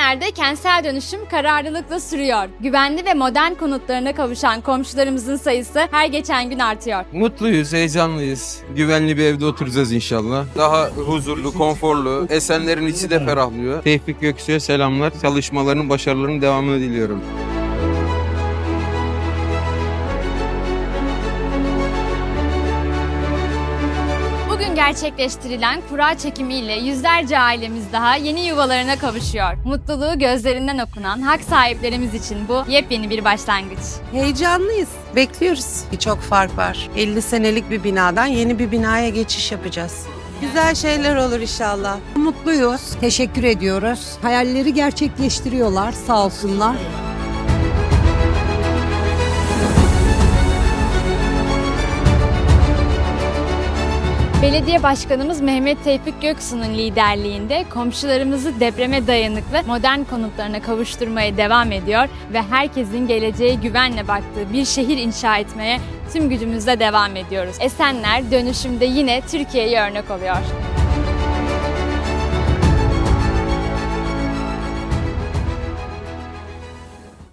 Esenler'de kentsel dönüşüm kararlılıkla sürüyor. Güvenli ve modern konutlarına kavuşan komşularımızın sayısı her geçen gün artıyor. Mutluyuz, heyecanlıyız. Güvenli bir evde oturacağız inşallah. Daha huzurlu, konforlu. Esenlerin içi de ferahlıyor. Tevfik Göksu'ya selamlar. Çalışmalarının başarılarının devamını diliyorum. Bugün gerçekleştirilen kura çekimiyle yüzlerce ailemiz daha yeni yuvalarına kavuşuyor. Mutluluğu gözlerinden okunan hak sahiplerimiz için bu yepyeni bir başlangıç. Heyecanlıyız. Bekliyoruz. Çok fark var. 50 senelik bir binadan yeni bir binaya geçiş yapacağız. Güzel şeyler olur inşallah. Mutluyuz, teşekkür ediyoruz. Hayalleri gerçekleştiriyorlar sağ olsunlar. Belediye Başkanımız Mehmet Tevfik Göksu'nun liderliğinde komşularımızı depreme dayanıklı modern konutlarına kavuşturmaya devam ediyor ve herkesin geleceğe güvenle baktığı bir şehir inşa etmeye tüm gücümüzle devam ediyoruz. Esenler dönüşümde yine Türkiye'ye örnek oluyor.